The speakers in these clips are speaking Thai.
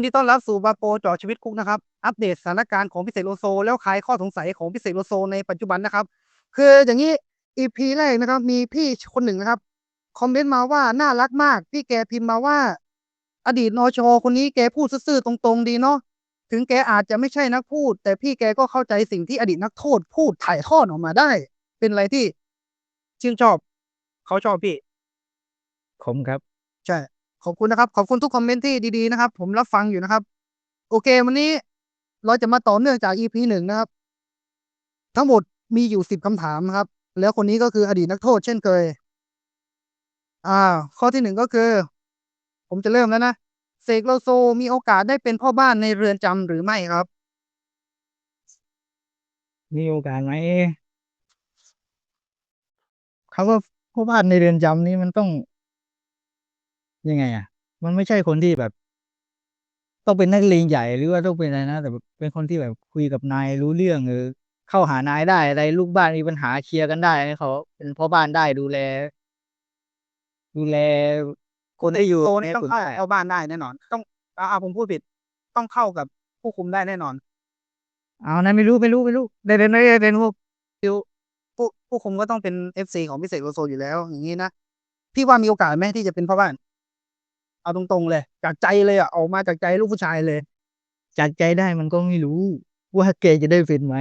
ยินดีต้อนรับสู่บาโปเจอชีวิตคุกนะครับ อัปเดตสถานการณ์ของพิเศษโลโซ แล้วคลายข้อสงสัยของพิเศษโลโซ ในปัจจุบันนะครับ คืออย่างนี้ EP แรกนะครับ มีพี่คนหนึ่งนะครับ คอมเมนต์มาว่าน่ารักมาก พี่แกพิมพ์มาว่า อดีตนชคนนี้แกพูดซื่อๆตรงๆ ดีเนาะถึงแกอาจจะไม่ใช่นักพูด แต่พี่แกก็เข้าใจสิ่งที่อดีตนักโทษพูดถ่ายทอดออกมาได้ เป็นอะไรที่ชื่นชอบ เขาชอบพี่ ผมครับ ใช่ ขอบคุณนะครับ ขอบคุณทุกคอมเมนต์ที่ดีๆนะครับ ผมรับฟังอยู่นะครับ โอเค วันนี้เราจะมาต่อเนื่องจาก EP หนึ่งนะครับ ทั้งหมดมีอยู่สิบคำถามนะครับ แล้วคนนี้ก็คืออดีตนักโทษเช่นเคย อ่า ข้อที่หนึ่งก็คือ ผมจะเริ่มแล้วนะเสกโลโซมีโอกาสได้เป็นพ่อบ้านในเรือนจำหรือไม่ครับ มีโอกาสไหมเขาว่าผู้บ้านในเรือนจำนี้มันต้อง ยังไงอะ มันไม่ใช่คนที่แบบ ต้องเป็นนักเลงใหญ่หรือว่าต้องเป็นอะไรนะแต่แบบเป็นคนที่แบบคุยกับนายรู้เรื่องหรือเข้าหานายได้อะไรลูกบ้านมีปัญหาเคลียร์กันได้ให้เขา เป็นพ่อบ้านได้ดูแล ดูแล คนที่อยู่โตในนี่ต้องขุนเข้าได้เข้าบ้านได้แน่นอน ต้องอ่าอ่าผมพูดผิด ต้องเข้ากับผู้คุมได้แน่นอน เอานะไม่รู้ไม่รู้ไม่รู้ได้เรียนได้เรียนพวกคือผู้ผู้คุมก็ต้องเป็นเอฟซีของพิเศษโลโซอยู่แล้ว อย่างนี้นะพี่ว่ามีโอกาสไหมที่จะเป็นพ่อบ้าน เอาตรงๆเลย จากใจเลยอะออกมาจากใจลูกผู้ชายเลย จากใจได้มันก็ไม่รู้ ว่าแกจะได้เป็นไหม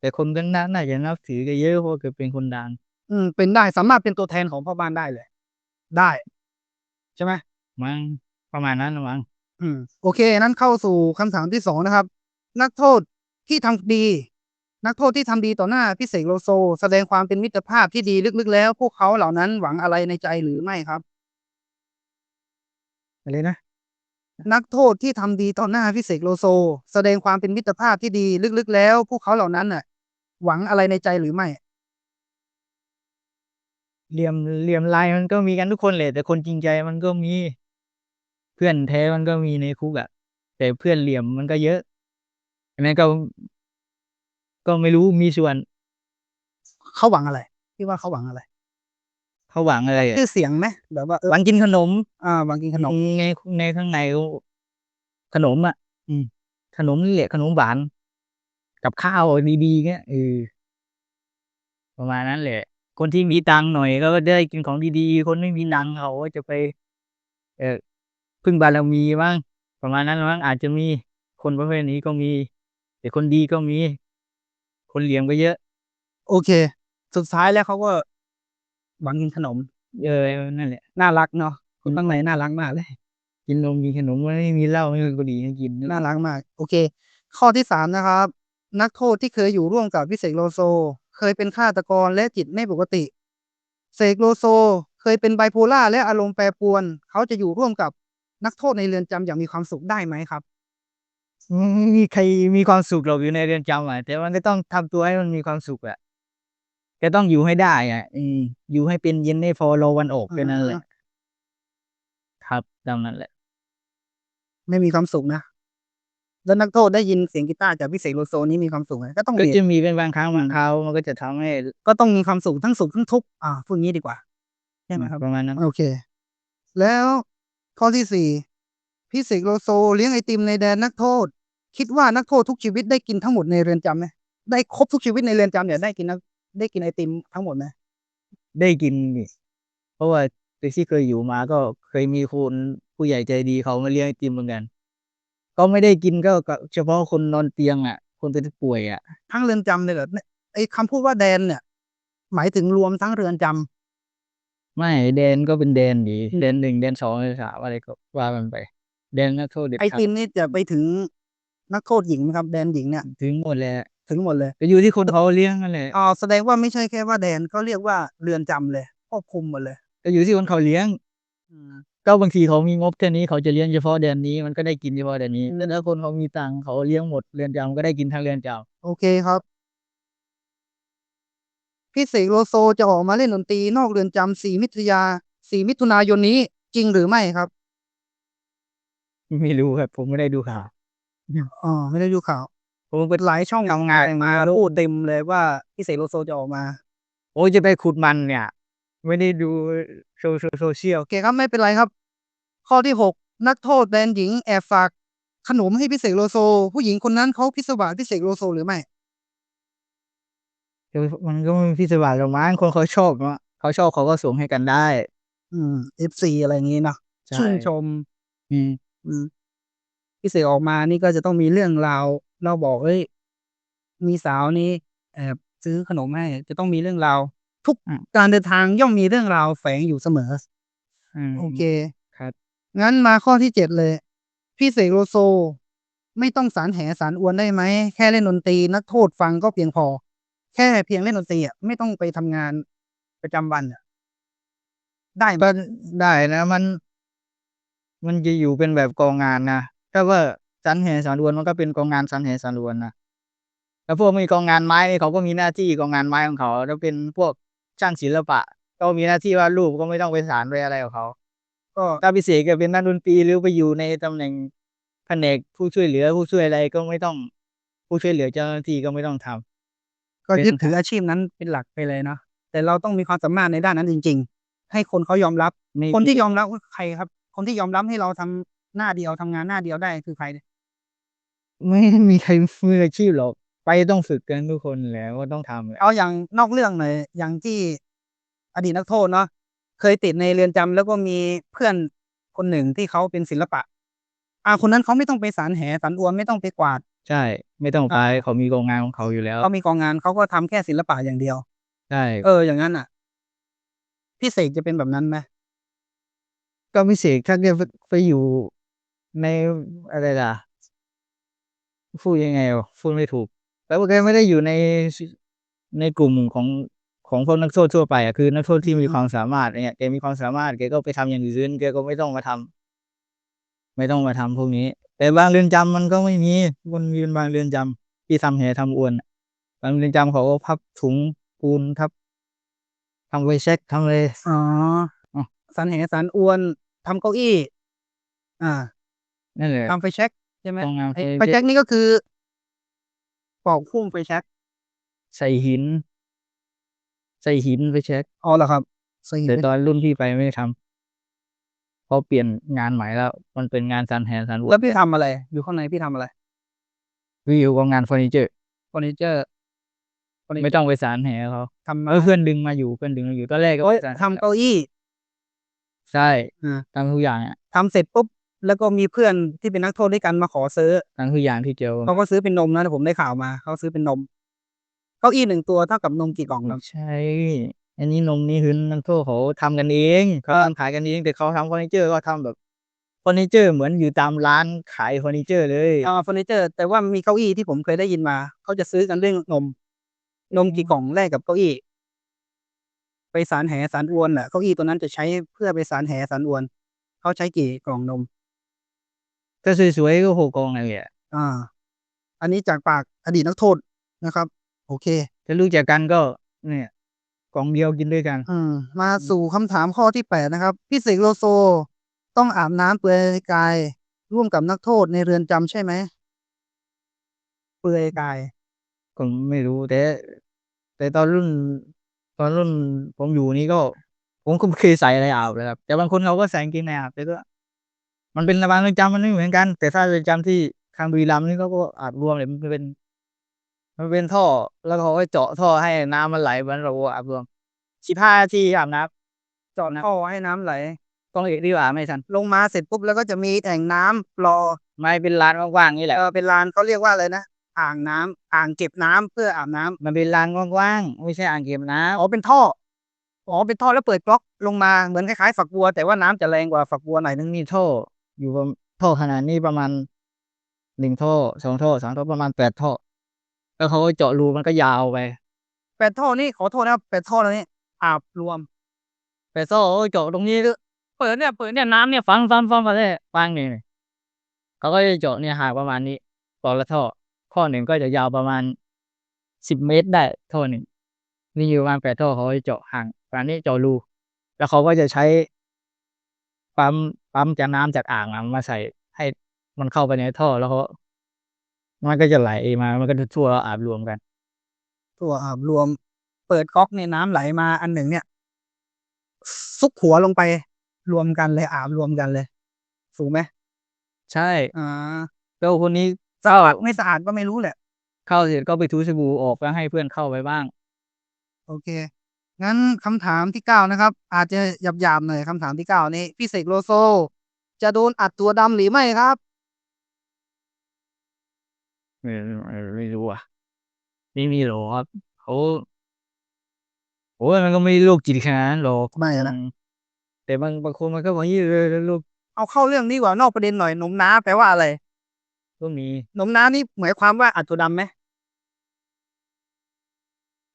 แต่คนข้างหน้าน่าจะนับถือแกเยอะเพราะแกเป็นคนดัง อืม เป็นได้สามารถเป็นตัวแทนของพ่อบ้านได้เลย ได้ ใช่ไหมมั้งประมาณนั้นละมั้งอืม โอเค นั้นเข้าสู่คำถามที่สองนะครับ นักโทษที่ทำดี นักโทษที่ทำดีต่อหน้าพิเศษโลโซ แสดงความเป็นมิตรภาพที่ดีลึกๆแล้ว พวกเขาเหล่านั้นหวังอะไรในใจหรือไม่ครับ อะไรนะ นักโทษที่ทำดีต่อหน้าพิเศษโลโซ แสดงความเป็นมิตรภาพที่ดีลึกๆ แล้ว พวกเขาเหล่านั้นน่ะ หวังอะไรในใจหรือไม่เหลี่ยมเหลี่ยมลายมันก็มีกันทุกคนแหละแต่คนจริงใจมันก็มี เพื่อนแท้มันก็มีในคุกอะแต่เพื่อนเหลี่ยมมันก็เยอะอันนั้นก็ ก็ไม่รู้มีส่วน เขาหวังอะไรพี่ว่าเขาหวังอะไร เขาหวังอะไรอะชื่อเสียงไหมแบบว่าเออหวังกินขนมอ่าหวังกินขนมในในข้างในก็ขนมอะอืมขนมนี่แหละขนมหวาน กับข้าวดีๆเงี้ยเออประมาณนั้นแหละ คนที่มีตังค์หน่อยก็ได้กินของดีๆ คนไม่มีตังค์เขาก็จะไป เออพึ่งบารมีบ้างประมาณนั้นบ้างอาจจะมีคนประเภทนี้ก็มี แต่คนดีก็มี คนเหลี่ยมก็เยอะ โอเค สุดท้ายแล้วเขาก็ หวังกินขนม เออนั่นแหละน่ารักเนาะคนข้างในน่ารักมากเลย กินนมกินขนมไม่มีเหล้าไม่มีบุหรี่ให้กินน่ารักมาก โอเค ข้อที่สามนะครับ นักโทษที่เคยอยู่ร่วมกับพิเศษโลโซ เคยเป็นฆาตกรและจิตไม่ปกติเสกโลโซ เคยเป็นไบโพล่าและอารมณ์แปรปรวน เขาจะอยู่ร่วมกับนักโทษในเรือนจำอย่างมีความสุขได้ไหมครับมีใครมีความสุขหรอกอยู่ในเรือนจำอะแต่มันก็ต้องทำตัวให้มันมีความสุขอะ กต้องอยู่ให้ได้อะอืมอยู่ให้เป็นเย็นให้พอรอวันออกแค่นั้นแหละ ครับดังนั้นแหละ ไม่มีความสุขนะ แล้วนักโทษได้ยินเสียงกีตาร์จากพิเศษโลโซนี้มีความสุขไหมก็ต้องก็มีจะมีเป็นบางครั้งบางคราวมันก็จะทำให้ก็ต้องมีความสุขทั้งสุขทั้งทุกข์อ่าพูดงี้ดีกว่า ใช่ไหมครับ ประมาณนั้น โอเค แล้วข้อที่สี่พี่เสกโลโซเลี้ยงไอติมในแดนนักโทษ คิดว่านักโทษทุกชีวิตได้กินทั้งหมดในเรือนจำไหมได้ครบทุกชีวิตในเรือนจำเนี่ยได้กินนัก ได้กินไอติมทั้งหมดไหมได้กินนี่เพราะว่าที่เคยอยู่มาก็เคยมีคนผู้ใหญ่ใจดีเขามาเลี้ยงไอติมเหมือนกัน ก็ไม่ได้กินก็ก็เฉพาะคนนอนเตียงอะ คนเป็นป่วยอะ ทั้งเรือนจำเลยเหรอเนี่ยไอคำพูดว่าแดนเนี่ย หมายถึงรวมทั้งเรือนจำไม่แดนก็เป็นแดนดีแดนหนึ่งแดนสองแดนสามอะไรก็ว่ามันไป แดนนักโทษเด็ดไอขาดติมนี่จะไปถึงนักโทษหญิงไหมครับ แดนหญิงเนี่ย ถึงหมดแหละ ถึงหมดเลยก็อยู่ที่คนเขาเลี้ยงนั่นแหละอ๋อแสดงว่าไม่ใช่แค่ว่าแดนก็เรียกว่าเรือนจำเลยครอบคลุมหมดเลยก็อยู่ที่คนเขาเลี้ยงก็บางทีเขามีงบแค่นี้เขาจะเลี้ยงเฉพาะแดนนี้มันก็ได้กินเฉพาะแดนนี้แล้วถ้าคนเขามีตังค์เขาเลี้ยงหมดเรือนจำก็ได้กินทั้งเรือนจโอเคครับพี่เสกโลโซจะออกมาเล่นดนตรีนอกเรือนจำสี่มิถุยาสี่มิถุนายนนี้จริงหรือไม่ครับำไม่รู้ครับผมไม่ได้ดูข่าวอ๋อไม่ได้ดูข่าว ผมเป็นหลายช่องทำงานมาพูดเต็มเลยว่าพี่เสกโลโซจะออกมา โอ้ยจะไปขุดมันเนี่ย ไม่ได้ดูโซโซโซเชียลโอเคครับไม่เป็นไรครับ ข้อที่หกนักโทษแดนหญิงแอบฝากขนมให้พี่เสกโลโซ ผู้หญิงคนนั้นเขาพิศวาสพี่เสกโลโซหรือไม่คือมันก็ไม่มีพิศวาสหรอกมั้งคนเขาชอบเนาะเขาชอบเขาก็ส่งให้กันได้ อืม FC อะไรอย่างงี้เนาะใช่ชื่นชมอืมอืมพี่เสกออกมานี่ก็จะต้องมีเรื่องราว เราบอกเอ้ยมีสาวนี้แอบซื้อขนมให้จะต้องมีเรื่องราวทุกอืมการเดินทางย่อมมีเรื่องราวแฝงอยู่เสมออืมโอเคครับ งั้นมาข้อที่เจ็ดเลย พี่เสกโลโซ ไม่ต้องสารแหสารอวนได้ไหม แค่เล่นดนตรีนักโทษฟังก็เพียงพอ แค่เพียงเล่นดนตรีอะไม่ต้องไปทำงานประจำวันอะได้ไหมก็ได้นะ มัน มันจะอยู่เป็นแบบกองงานนะถ้าว่า สันแหสารวนมันก็เป็นกองงานสันแหสารวนนะแล้วพวกมีกองงานไม้นี่เขาก็มีหน้าที่กองงานไม้ของเขา แล้วเป็นพวกช่างศิลปะ ก็มีหน้าที่วาดรูปก็ไม่ต้องไปสารไปอะไรกับเขา ก็ถ้าพิเศษก็เป็นนักดนตรีหรือไปอยู่ในตำแหน่งแผนกผู้ช่วยเหลือผู้ช่วยอะไรก็ไม่ต้องผู้ช่วยเหลือเจ้าหน้าที่ก็ไม่ต้องทำก็เป็นยึดถืออาชีพนั้นเป็นหลักไปเลยเนาะแต่เราต้องมีความสามารถในด้านนั้นจริง ๆ ให้คนเขายอมรับไม่คนที่ยอมรับคือใครครับ คนที่ยอมรับให้เราทำหน้าเดียวทำงานหน้าเดียวได้คือใครเนี่ย ไม่มีใครมืออาชีพหรอกไปต้องฝึกกันทุกคนแหละว่าต้องทำแหละเอาอย่างนอกเรื่องหน่อยอย่างที่อดีตนักโทษเนาะเคยติดในเรือนจำแล้วก็มีเพื่อนคนหนึ่งที่เขาเป็นศิลปะ อ่าคนนั้นเขาไม่ต้องไปสารแหสารอวนไม่ต้องไปกวาดใช่ ไม่ต้องไปเขามีกองงานของเขาอยู่แล้วเขามีกองงานเขาก็ทำแค่ศิลปะอย่างเดียว ใช่เอออย่างนั้นอะ พี่เสกจะเป็นแบบนั้นไหมก็พิเศษถ้าแกไปไปอยู่ในอะไรล่ะ พูดยังไงวะพูดไม่ถูกแปลว่าแกไม่ได้อยู่ในในกลุ่มของของพวกนักโทษทั่วไปอะคือ นักโทษที่มีความสามารถเนี่ยแกมีความสามารถแกก็ไปทำอย่างอื่นแกก็ไม่ต้องมาทำไม่ต้องมาทำพวกนี้ แต่บางเรือนจำมันก็ไม่มีมันมีเป็นบางเรือนจำที่ทำแหทำอวนอะบางเรือนจำเขาก็พับถุงปูนทับทำไวเช็คทำอะไรอ๋ออ๋อสารแหสารอวนทำเก้าอี้ อ่านั่นแหละทำไฟแช็ก ใช่ไหมกองงานไอ้ไฟไฟแช็กนี่ก็คือปอกพุ่มไฟแช็กใส่หิน ใส่หินไปเช็คอ๋อเหรอครับใส่แต่ตอนรุ่นพี่ไปไม่ได้ทำเพราะเปลี่ยนงานใหม่แล้ว มันเป็นงานสันแหนสันวแล้วพี่ทำอะไร อยู่ข้างในพี่ทำอะไรวิวของงานเฟอร์นิเจอร์เฟอร์นิเจอร์ไม่ต้องไปสารแหเขาทำเออเพื่อนดึงมาอยู่เพื่อนดึงมาอยู่ตอนแรกก็โอ้ยสารทำเก้าอี้ใช่อ่าทำทุกอย่างอะทำเสร็จปุ๊บ แล้วก็มีเพื่อนที่เป็นนักโทษด้วยกันมาขอซื้อทำทุกอย่างที่เจอเขาก็ซื้อเป็นนมนะผมได้ข่าวมาเขาซื้อเป็นนมเก้าอี้หนึ่งตัวเท่ากับนมกี่กล่องครับใช่อันนี้นมนี่คือนักโทษเขาทำกันเองเขาทำขายกันเองแต่เขาทำเฟอร์นิเจอร์ก็ทำแบบเฟอร์นิเจอร์เหมือนอยู่ตามร้านขายเฟอร์นิเจอร์เลยอ่าเฟอร์นิเจอร์ แต่ว่ามีเก้าอี้ที่ผมเคยได้ยินมาเขาจะซื้อกันเรื่องนม นมกี่กล่องแลกกับเก้าอี้ไปสารแหสารอวนแหละเก้าอี้ตัวนั้นจะใช้เพื่อไปสารแหสารอวนเขาใช้กี่กล่องนม ถ้าสวยๆก็หกกองอะไรอะอ่า อันนี้จากปากอดีตนักโทษนะครับ โอเค ถ้ารู้จักกันก็ เนี่ยกล่องเดียวกินด้วยกัน อืม มาสู่คำถามข้อที่แปดนะครับพี่เสกโลโซ ต้องอาบน้ำเปลือยกาย ร่วมกับนักโทษในเรือนจำใช่ไหมเปลือยกาย ก็ไม่รู้แต่ แต่ตอนรุ่น ตอนรุ่นผมอยู่นี่ก็ ผมก็ไม่เคยใส่อะไรอาบเลยครับ แต่บางคนเขาก็ใส่กางเกงในอาบแต่ก็ มันเป็นบางเรือนจำมันไม่เหมือนกัน แต่ถ้าเรือนจำที่ทางบุรีรัมย์นี่เขาก็อาบรวมเลยมันเป็น มันเป็นท่อ แล้วเขาก็เจาะท่อให้น้ำมันไหลเหมือนเราอาบรวมสิบห้านาทีอาบน้เจาะท่อให้น้ำไหลำกล้องเอกดีกว่าไม่ทันลงมาเสร็จปุ๊บแล้วก็จะมีแอ่งน้ำรอไม่เป็นลานกว้างๆนี่แหละเออเป็นลานเขาเรียกว่าอะไรนะอ่างน้ำอ่างเก็บน้ำเพื่ออาบน้ำมันเป็นลานกว้างๆไม่ใช่อ่างเก็บน้ำอ๋อเป็นท่ออ๋อเป็นท่อแล้วเปิดก๊อกลงมาเหมือนคล้ายๆฝักบัว แต่ว่าน้ำจะแรงกว่าฝักบัวหน่อยนึงมีท่อ อยู่ประมาณท่อขนาดนี้ประมาณหนึ่งท่อสองท่อสามท่อประมาณแปดท่อ แล้วเขาก็เจาะรูมันก็ยาวไปแปดท่อนี่ขอโทษนะครับแปดท่อแล้วนี่อาบรวมแปดท่อเขาก็เจาะตรงนี้ด้วยเปิดเนี่ยเปิดเนี่ยน้ำเนี่ยฟังฟังฟังมาเลยฟังนี่นี่เขาก็จะเจาะเนี่ยห่างประมาณนี้ต่อละท่อข้อหนึ่งก็จะยาวประมาณสิบเมตรได้ท่อหนึ่งนี่อยู่ประมาณแปดท่อเขาก็จะเจาะห่างประมาณนี้เจาะรู แล้วเขาก็จะใช้ ปั๊มปั๊มจากน้ำจากอ่างอะมาใส่ให้มันเข้าไปในท่อแล้วเขามันก็จะไหลมา มันก็จะทั่วอาบรวมกันตัวอาบรวม เปิดก๊อกเนี่ยน้ำไหลมาอันหนึ่งเนี่ย ซุกหัวลงไปรวมกันเลยอาบรวมกันเลยถูกไหมใช่อ่าแล้วคนนี้สะอาดไม่สะอาดก็ไม่รู้แหละ เข้าเสร็จก็ไปถูสบู่ออกแล้วให้เพื่อนเข้าไปบ้าง โอเค งั้นคำถามที่เก้านะครับ อาจจะหยาบๆหน่อยคำถามที่เก้านี้ พี่เสกโลโซ จะโดนอัดตัวดำหรือไม่ครับไม่ไม่ไม่รู้อะไม่มีหรอกครับเขาโอ้ยมันก็ไม่โรคจิตขนาดนั้นหรอกไม่นะอืมแต่บางบางคนมันก็บอกยี่เลยโรคเอาเข้าเรื่องนี้ดีกว่านอกประเด็นหน่อยหนมน้าแปลว่าอะไรก็มีหนมน้านี่หมายความว่าอัดตัวดำไหม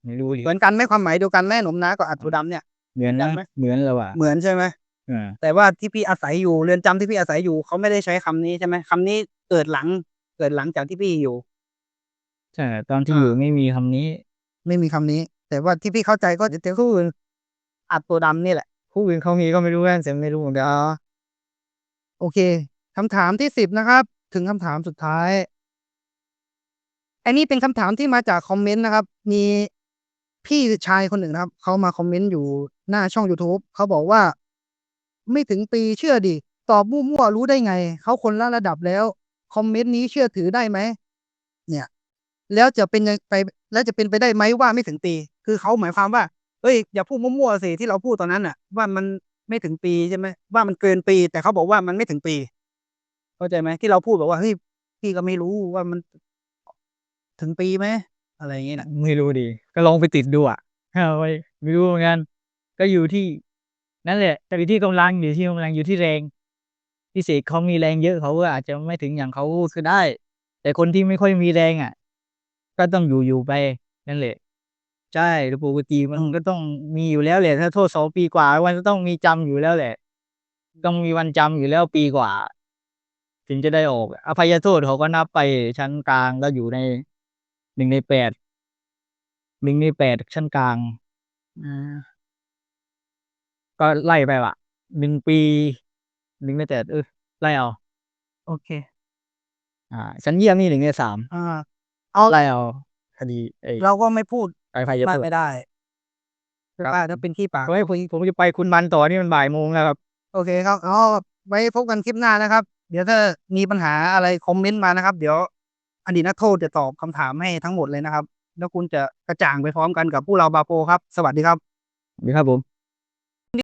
ไม่รู้ดิเหมือนกันไหมความหมายเดียวกันไหมหนมน้ากับอัดตัวดำเนี่ย เหมือนนะจำไหมเหมือนเราอะเหมือนใช่ไหมอ่าแต่ว่าที่พี่อาศัยอยู่เรือนจำที่พี่อาศัยอยู่เขาไม่ได้ใช้คำนี้ใช่ไหมคำนี้เกิดหลัง เกิดหลังจากที่พี่อยู่ ใช่ตอนที่อ่าอยู่ไม่มีคำนี้ ไม่มีคำนี้ แต่ว่าที่พี่เข้าใจก็จะเป็นคู่อื่นอัดตัวดำนี่แหละผู้อื่นเขามีก็ไม่รู้กันแต่ไม่รู้เหมือนกันอ๋อโอเคคำถามที่สิบนะครับ ถึงคำถามสุดท้าย อันนี้เป็นคำถามที่มาจากคอมเมนต์นะครับ มี พี่ชายคนหนึ่งนะครับ เขามาคอมเมนต์อยู่หน้าช่อง YouTube เขาบอกว่า ไม่ถึงปีเชื่อดิ ตอบมั่วๆรู้ได้ไง เขาคนละระดับแล้ว คอมเมนต์นี้เชื่อถือได้ไหม เนี่ย แล้วจะเป็นยังไป แล้วจะเป็นไปได้ไหมว่าไม่ถึงปี คือเขาหมายความว่า เอ้ย อย่าพูดมั่วๆสิที่เราพูดตอนนั้นน่ะว่ามันไม่ถึงปีใช่ไหมว่ามันเกินปี แต่เขาบอกว่ามันไม่ถึงปี เข้าใจไหมที่เราพูดบอกว่าเฮ้ยพี่ก็ไม่รู้ว่ามันถึงปีไหม อะไรอย่างเงี้ยนะไม่รู้ดิก็ลองไปติดดูอะเอาไว้ไม่รู้เหมือนกันก็อยู่ที่ นั่นแหละแต่อยู่ที่กำลังอยู่ที่กำลังอยู่ที่แรงพิเศษเขามีแรงเยอะเขาก็อาจจะไม่ถึงอย่างเขาพูดก็ได้ แต่คนที่ไม่ค่อยมีแรงอะ ก็ต้องอยู่อยู่ไปนั่นแหละใช่ปกติมันก็ต้องมีอยู่แล้วแหละถ้าโทษสองปีกว่าวันก็ต้องมีจำอยู่แล้วแหละ ต้องมีวันจำอยู่แล้วปีกว่า ถึงจะได้ออก อภัยโทษเขาก็นับไปชั้นกลางก็อยู่ใน หนึ่งในแปดหนึ่งในแปดชั้นกลางอ่าก็ไล่ไปว่ะหนึ่งปีหนึ่งในแปดเออไล่เอา โอเค อ่า ชั้นเยี่ยมนี่หนึ่งในสามอ่า เอาไล่เอาคดีไอ้เราก็ไม่พูดอภัยมากโทษไม่ได้ครับว่าถ้าเป็นขี้ปาก เฮ้ยผมผมจะไปคุณมันต่อนี่มันบ่ายโมงแล้วครับ โอเคครับอ๋อไว้พบกันคลิปหน้านะครับ เดี๋ยวถ้ามีปัญหาอะไรคอมเมนต์มานะครับ เดี๋ยว อดีตนักโทษจะตอบคำถามให้ทั้งหมดเลยนะครับ แล้วคุณจะกระจ่างไปพร้อมกันกับผู้เราบาโปครับ สวัสดีครับ สวัสดีครับผม